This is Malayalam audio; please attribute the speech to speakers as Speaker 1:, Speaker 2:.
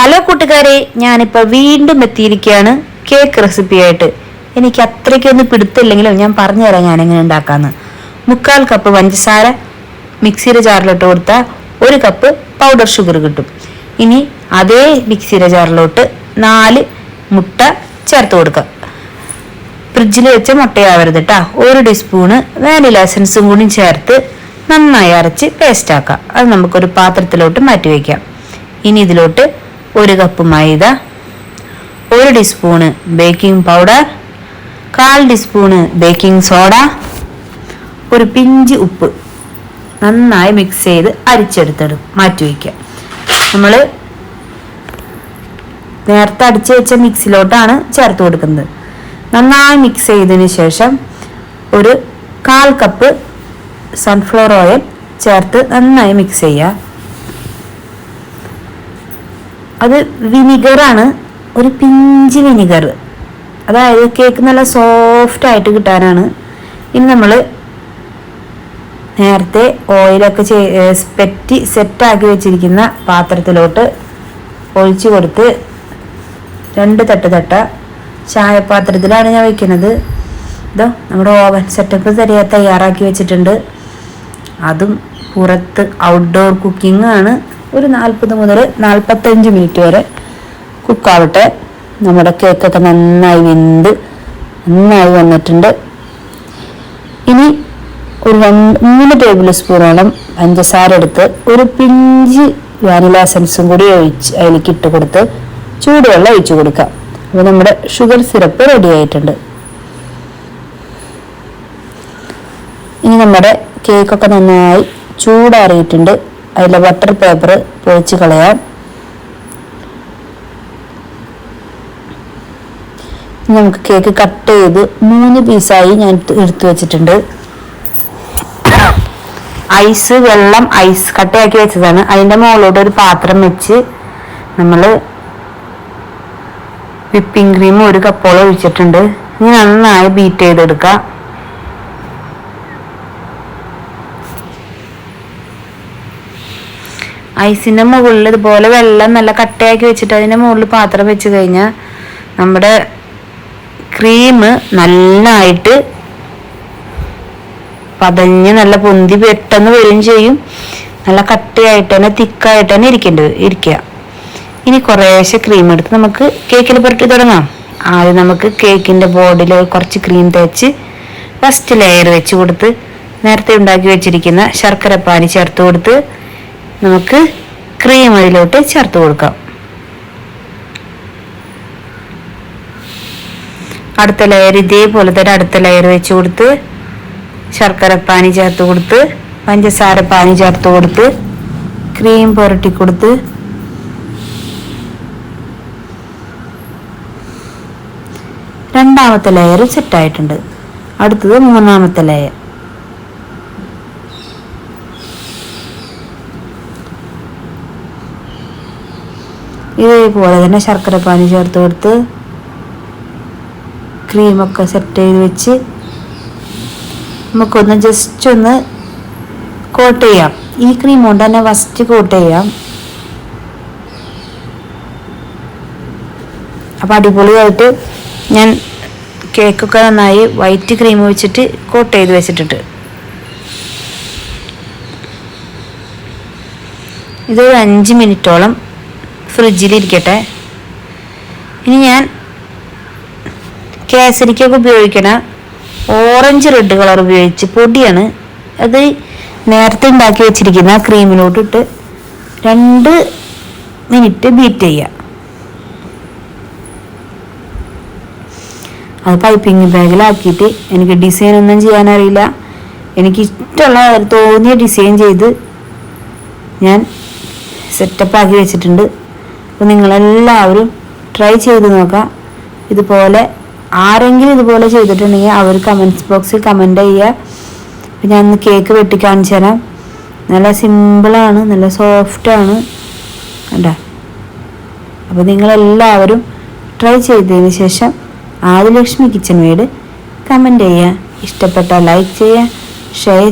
Speaker 1: ഹലോ കൂട്ടുകാരെ ഞാനിപ്പോൾ വീണ്ടും എത്തിയിരിക്കുകയാണ് കേക്ക് റെസിപ്പി ആയിട്ട് എനിക്ക് അത്രയ്ക്കൊന്നും പിടുത്തില്ലെങ്കിലും ഞാൻ പറഞ്ഞു തരാം ഞാൻ എങ്ങനെ ഉണ്ടാക്കാമെന്ന് മുക്കാൽ കപ്പ് പഞ്ചസാര മിക്സിയുടെ ജാറിലോട്ട് കൊടുത്താൽ ഒരു കപ്പ് പൗഡർ ഷുഗർ കിട്ടും. ഇനി അതേ മിക്സിയുടെ ജാറിലോട്ട് നാല് മുട്ട ചേർത്ത് കൊടുക്കുക ഫ്രിഡ്ജിൽ വെച്ച മുട്ടയാവരുത് കേട്ടോ ഒരു ടീസ്പൂണ് വാനില എസൻസും കൂടി ചേർത്ത് നന്നായി അരച്ച് പേസ്റ്റ് ആക്കാം. അത് നമുക്കൊരു പാത്രത്തിലോട്ട് മാറ്റി വയ്ക്കാം ഇനി ഇതിലോട്ട് ഒരു കപ്പ് മൈദ ഒരു ടീസ്പൂണ് ബേക്കിംഗ് പൗഡർ കാൽ ടീസ്പൂണ് ബേക്കിംഗ് സോഡ ഒരു പിഞ്ച് ഉപ്പ് നന്നായി മിക്സ് ചെയ്ത് അരിച്ചെടുത്തെടുക്കും മാറ്റി വയ്ക്കുക. നമ്മൾ നേരത്തെ അടിച്ചു വെച്ച മിക്സിലോട്ടാണ് ചേർത്ത് കൊടുക്കുന്നത്. നന്നായി മിക്സ് ചെയ്തതിന് ശേഷം ഒരു കാൽ കപ്പ് സൺഫ്ലവർ ഓയിൽ ചേർത്ത് നന്നായി മിക്സ് ചെയ്യുക. അത് വിനിഗറാണ്. ഒരു പിഞ്ച് വിനിഗർ. അതായത് കേക്ക് നല്ല സോഫ്റ്റ് ആയിട്ട് കിട്ടാനാണ്. ഇനി നമ്മൾ നേരത്തെ ഓയിലൊക്കെ പെറ്റി സെറ്റാക്കി വെച്ചിരിക്കുന്ന പാത്രത്തിലോട്ട് ഒഴിച്ചു കൊടുത്ത് രണ്ട് തട്ട് തട്ട ചായപാത്രത്തിലാണ് ഞാൻ വയ്ക്കുന്നത് ഇതോ നമ്മുടെ ഓവൻ സെറ്റപ്പ് തയ്യാറാക്കി വെച്ചിട്ടുണ്ട്. അതും പുറത്ത് ഔട്ട്ഡോർ കുക്കിംഗ് ആണ്. ഒരു നാൽപ്പത് മുതൽ നാൽപ്പത്തഞ്ച് മിനിറ്റ് വരെ കുക്കാവട്ടെ നമ്മുടെ കേക്കൊക്കെ നന്നായി വെന്ത് നന്നായി വന്നിട്ടുണ്ട്. ഇനി ഒരു രണ്ട് മൂന്ന് ടേബിൾ സ്പൂണോളം പഞ്ചസാര എടുത്ത് ഒരു പിഞ്ച് വാനില എസൻസും കൂടി ഒഴിച്ച് അതിലേക്ക് ഇട്ട് കൊടുത്ത് ചൂടുവെള്ളം ഒഴിച്ചു കൊടുക്കാം അപ്പോൾ നമ്മുടെ ഷുഗർ സിറപ്പ് റെഡി ആയിട്ടുണ്ട്. ഇനി നമ്മുടെ കേക്കൊക്കെ നന്നായി ചൂടാറിയിട്ടുണ്ട്. അതിലെ ബട്ടർ പേപ്പർ പൊഴിച്ച് കളയാം. നമുക്ക് കേക്ക് കട്ട് ചെയ്ത് മൂന്ന് പീസായി ഞാൻ എടുത്തു വെച്ചിട്ടുണ്ട്. ഐസ് വെള്ളം ഐസ് കട്ടയാക്കി വെച്ചതാണ്. അതിന്റെ മുകളിലോട്ട് ഒരു പാത്രം വെച്ച് നമ്മൾ വിപ്പിംഗ് ക്രീം ഒരു കപ്പോളം ഒഴിച്ചിട്ടുണ്ട്. ഇനി നന്നായി ബീറ്റ് ചെയ്തെടുക്കാം. ഐസിന്റെ മുകളിൽ ഇതുപോലെ വെള്ളം നല്ല കട്ടയാക്കി വെച്ചിട്ട് അതിന്റെ മുകളിൽ പാത്രം വെച്ച് കഴിഞ്ഞാൽ നമ്മുടെ ക്രീം നന്നായിട്ട് പതഞ്ഞ് നല്ല പൊന്തി പെട്ടെന്ന് വരികയും ചെയ്യും. നല്ല കട്ടിയായിട്ട് തന്നെ തിക്കായിട്ട് തന്നെ ഇരിക്കേണ്ടത് ഇരിക്കുക. ഇനി കുറേശ്ശെ ക്രീം എടുത്ത് നമുക്ക് കേക്കിൽ പുരട്ടി തുടങ്ങാം. ആദ്യം നമുക്ക് കേക്കിന്റെ ബോർഡിൽ കുറച്ച് ക്രീം തേച്ച് ഫസ്റ്റ് ലെയർ വെച്ച് കൊടുത്ത് നേരത്തെ ഉണ്ടാക്കി വെച്ചിരിക്കുന്ന ശർക്കര പാനി ചേർത്ത് കൊടുത്ത് നമുക്ക് ക്രീം അതിലോട്ട് ചേർത്ത് കൊടുക്കാം. അടുത്ത ലെയർ ഇതേപോലെ തന്നെ അടുത്ത ലെയർ വെച്ച് കൊടുത്ത് ശർക്കര പാനി ചേർത്ത് കൊടുത്ത് പഞ്ചസാര പാനി ചേർത്ത് കൊടുത്ത് ക്രീം പുരട്ടി കൊടുത്ത് രണ്ടാമത്തെ ലെയർ സെറ്റായിട്ടുണ്ട് അടുത്തത് മൂന്നാമത്തെ ലെയർ ഇതേപോലെ തന്നെ ശർക്കര പാനി ചേർത്ത് കൊടുത്ത് ക്രീമൊക്കെ സെറ്റ് ചെയ്ത് വെച്ച് നമുക്കൊന്ന് ജസ്റ്റ് ഒന്ന് കോട്ട് ചെയ്യാം. ഈ ക്രീം കൊണ്ട് തന്നെ ഫസ്റ്റ് കോട്ട് ചെയ്യാം. അപ്പം അടിപൊളിയായിട്ട് ഞാൻ കേക്കൊക്കെ നന്നായി വൈറ്റ് ക്രീം വെച്ചിട്ട് കോട്ട് ചെയ്ത് വെച്ചിട്ടുണ്ട്. ഇതൊരു അഞ്ച് മിനിറ്റോളം ഫ്രിഡ്ജിലിരിക്കട്ടെ. ഇനി ഞാൻ കേസരിക്കൊക്കെ ഉപയോഗിക്കണ ഓറഞ്ച് റെഡ് കളർ ഉപയോഗിച്ച് പൊടിയാണ് അത് നേരത്തെ ഉണ്ടാക്കി വെച്ചിരിക്കുന്ന ക്രീമിലോട്ട് ഇട്ട് രണ്ട് മിനിറ്റ് ബീറ്റ് ചെയ്യുക അത് പൈപ്പിംഗ് ബാഗിലാക്കിയിട്ട് എനിക്ക് ഡിസൈൻ ഒന്നും ചെയ്യാനറിയില്ല. എനിക്ക് ഇഷ്ടമുള്ള തോന്നിയ ഡിസൈൻ ചെയ്ത് ഞാൻ സെറ്റപ്പ് ആക്കി വെച്ചിട്ടുണ്ട്. അപ്പോൾ നിങ്ങളെല്ലാവരും ട്രൈ ചെയ്ത് നോക്കാം ഇതുപോലെ ആരെങ്കിലും ഇതുപോലെ ചെയ്തിട്ടുണ്ടെങ്കിൽ അവർ കമൻസ് ബോക്സിൽ കമന്റ് ചെയ്യുക. ഞാൻ ഇന്ന് കേക്ക് വെട്ടി കാണിച്ചു തരാം. നല്ല സിമ്പിളാണ് നല്ല സോഫ്റ്റാണ് കണ്ട? അപ്പോൾ നിങ്ങളെല്ലാവരും ട്രൈ ചെയ്തതിന് ശേഷം ആദിലക്ഷ്മി കിച്ചൺ വീട് കമന്റ് ചെയ്യുക. ഇഷ്ടപ്പെട്ടാൽ ലൈക്ക് ചെയ്യുക ഷെയർ